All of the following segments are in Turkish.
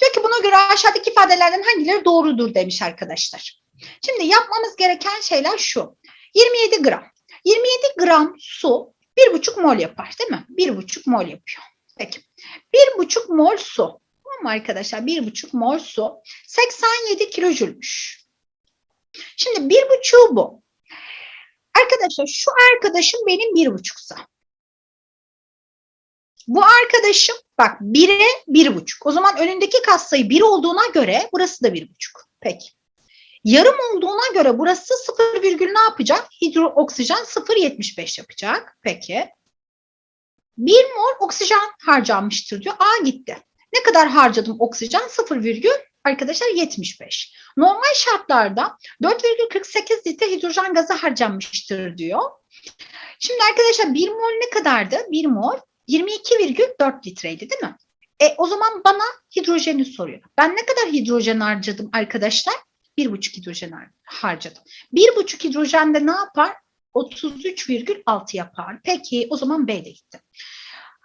Diyor ki buna göre aşağıdaki ifadelerden hangileri doğrudur demiş arkadaşlar. Şimdi yapmamız gereken şeyler şu. 27 gram. 27 gram su 1,5 mol yapar değil mi? 1,5 mol yapıyor. Peki. 1,5 mol su. Tamam mı arkadaşlar? 1,5 mol su 87 kilojülmüş. Şimdi 1,5'u bu. Arkadaşlar şu arkadaşım benim 1,5'sa. Bu arkadaşım bak 1'e 1,5. O zaman önündeki katsayı 1 olduğuna göre burası da 1,5. Peki. Yarım olduğuna göre burası 0, virgül ne yapacak? Hidro oksijen 0,75 yapacak. Peki. 1 mol oksijen harcanmıştır diyor. A gitti. Ne kadar harcadım oksijen? 0, virgül arkadaşlar 75. Normal şartlarda 4,48 litre hidrojen gazı harcanmıştır diyor. Şimdi arkadaşlar 1 mol ne kadardı? 1 mol 22,4 litreydi değil mi? E, o zaman bana hidrojeni soruyor. Ben ne kadar hidrojen harcadım arkadaşlar? 1,5 hidrojen har- harcadım. 1,5 hidrojen de ne yapar? 33,6 yapar. Peki o zaman B de gitti.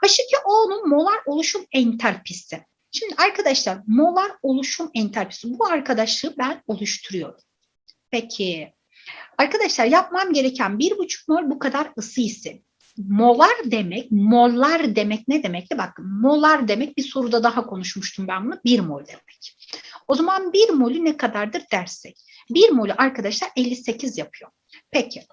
H2O'nun molar oluşum entalpisi. Şimdi arkadaşlar molar oluşum entalpisi bu arkadaşlığı ben oluşturuyorum. Peki arkadaşlar yapmam gereken 1,5 mol bu kadar ısı ise molar demek, mollar demek ne demekti? Bakın molar demek bir soruda daha konuşmuştum ben bunu. 1 mol demek. O zaman 1 molü ne kadardır dersek. 1 molü arkadaşlar 58 yapıyor. Peki.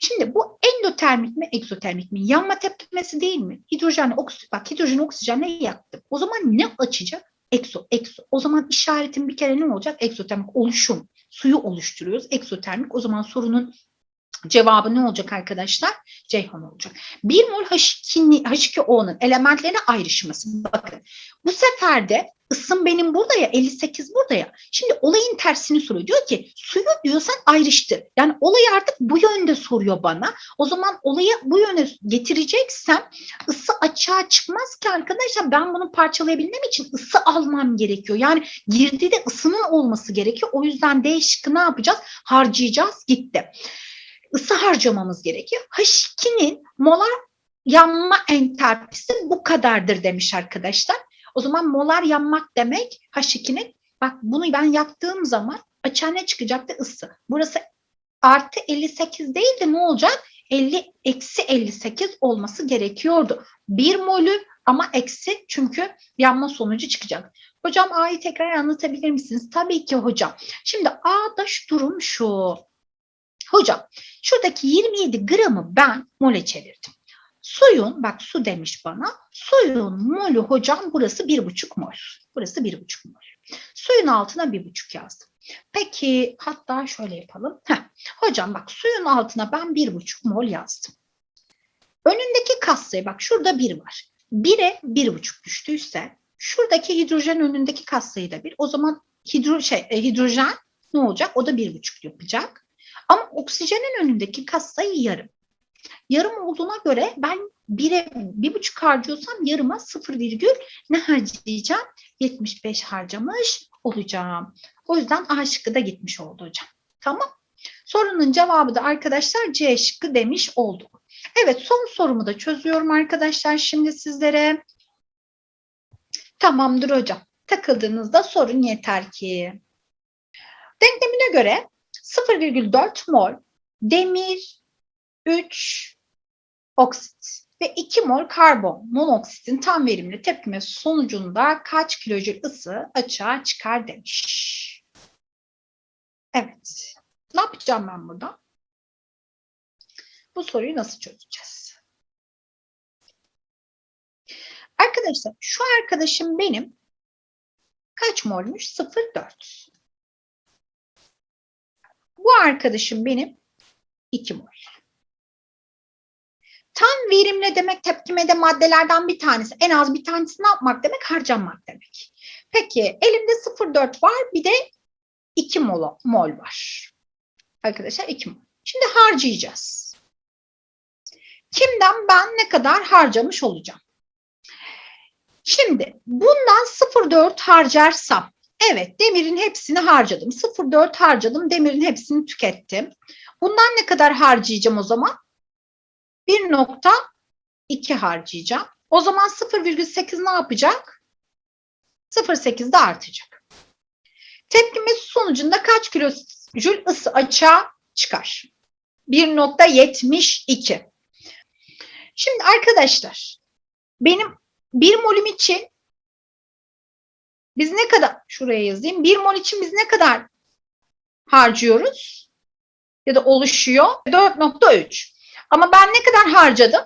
Şimdi bu endotermik mi, egzotermik mi? Yanma tepkimesi değil mi? Hidrojen, oksijen, bak hidrojen, oksijenle yaktım. O zaman ne açacak? Ekso, ekso. O zaman işaretin bir kere ne olacak? Eksotermik oluşum. Suyu oluşturuyoruz. Eksotermik. O zaman sorunun cevabı ne olacak arkadaşlar? Ceyhan olacak. 1 mol H2, H2O'nun elementlerine ayrışması. Bakın bu sefer de ısım benim burada ya 58 burada ya. Şimdi olayın tersini soruyor. Diyor ki suyu diyor sen ayrıştır. Yani olayı artık bu yönde soruyor bana. O zaman olayı bu yöne getireceksem ısı açığa çıkmaz ki arkadaşlar ben bunu parçalayabilmem için ısı almam gerekiyor. Yani girdide ısının olması gerekiyor. O yüzden D şıkkı ne yapacağız? Harcayacağız gitti ısı harcamamız gerekiyor. H2'nin molar yanma entalpisi bu kadardır demiş arkadaşlar. O zaman molar yanmak demek H2'nin bak bunu ben yaptığım zaman açığa ne çıkacaktı? ısı. Burası artı 58 değil de ne olacak? 50 eksi 58 olması gerekiyordu. 1 molü ama eksi çünkü yanma sonucu çıkacak. Hocam A'yı tekrar anlatabilir misiniz? Tabii ki hocam. Şimdi A'da şu durum şu. Hocam şuradaki 27 gramı ben mole çevirdim. Suyun bak su demiş bana. Suyun molü hocam burası 1,5 mol. Burası 1,5 mol. Suyun altına 1,5 yazdım. Peki hatta şöyle yapalım. Heh, hocam bak suyun altına ben 1,5 mol yazdım. Önündeki katsayı bak şurada 1 var. 1'e 1,5 düştüyse şuradaki hidrojen önündeki katsayı da 1. O zaman hidro, şey, e, hidrojen ne olacak? O da 1,5 yapacak. Ama oksijenin önündeki katsayı yarım. Yarım olduğuna göre ben 1'e 1,5 harcıyorsam yarıma 0 virgül ne harcayacağım? 75 harcamış olacağım. O yüzden A şıkkı da gitmiş oldu hocam. Tamam. Sorunun cevabı da arkadaşlar C şıkkı demiş olduk. Evet son sorumu da çözüyorum arkadaşlar şimdi sizlere. Tamamdır hocam. Takıldığınızda sorun yeter ki. Denklemine göre 0,4 mol demir 3 oksit ve 2 mol karbon monoksitin tam verimli tepkimesi sonucunda kaç kilojül ısı açığa çıkar demiş. Evet. Ne yapacağım ben burada? Bu soruyu nasıl çözeceğiz? Arkadaşlar şu arkadaşım benim kaç molmuş? 0,4. Bu arkadaşım benim 2 mol. Tam verimli demek tepkimede maddelerden bir tanesi. En az bir tanesi ne yapmak demek? Harcanmak demek. Peki elimde 0,4 var bir de 2 mol, mol var. Arkadaşlar 2 mol. Şimdi harcayacağız. Kimden ben ne kadar harcamış olacağım? Şimdi bundan 0,4 harcarsam Evet, demirin hepsini harcadım. 0,4 harcadım, demirin hepsini tükettim. Bundan ne kadar harcayacağım o zaman? 1,2 harcayacağım. O zaman 0,8 ne yapacak? 0.8'de artacak. Tepkimesi sonucunda kaç kilojül ısı açığa çıkar? 1.72. Şimdi arkadaşlar benim 1 molüm için biz ne kadar şuraya yazayım. 1 mol için biz ne kadar harcıyoruz? Ya da oluşuyor 4.3. Ama ben ne kadar harcadım?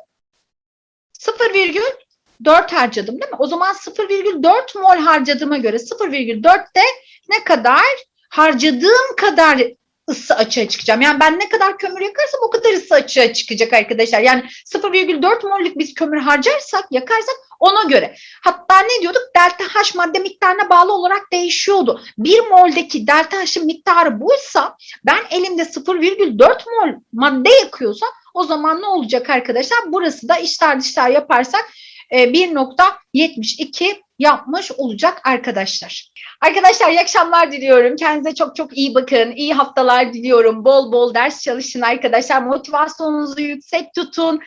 0,4 harcadım değil mi? O zaman 0,4 mol harcadığıma göre 0,4'te ne kadar harcadığım kadar ısı açığa çıkacağım. Yani ben ne kadar kömür yakarsam o kadar ısı açığa çıkacak arkadaşlar. Yani 0,4 mollük biz kömür harcarsak, yakarsak ona göre. Hatta ne diyorduk? Delta H madde miktarına bağlı olarak değişiyordu. 1 moldeki delta H'ın miktarı buysa ben elimde 0,4 mol madde yakıyorsam o zaman ne olacak arkadaşlar? Burası da işler dışlar yaparsak 1.72 yapmış olacak arkadaşlar. Arkadaşlar iyi akşamlar diliyorum. Kendinize çok çok iyi bakın. İyi haftalar diliyorum. Bol bol ders çalışın arkadaşlar. Motivasyonunuzu yüksek tutun.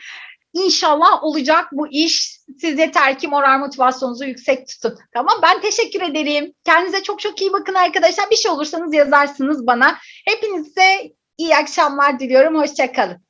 İnşallah olacak bu iş. Siz yeter ki moral motivasyonunuzu yüksek tutun. Tamam ben teşekkür ederim. Kendinize çok çok iyi bakın arkadaşlar. Bir şey olursanız yazarsınız bana. Hepinize iyi akşamlar diliyorum. Hoşçakalın.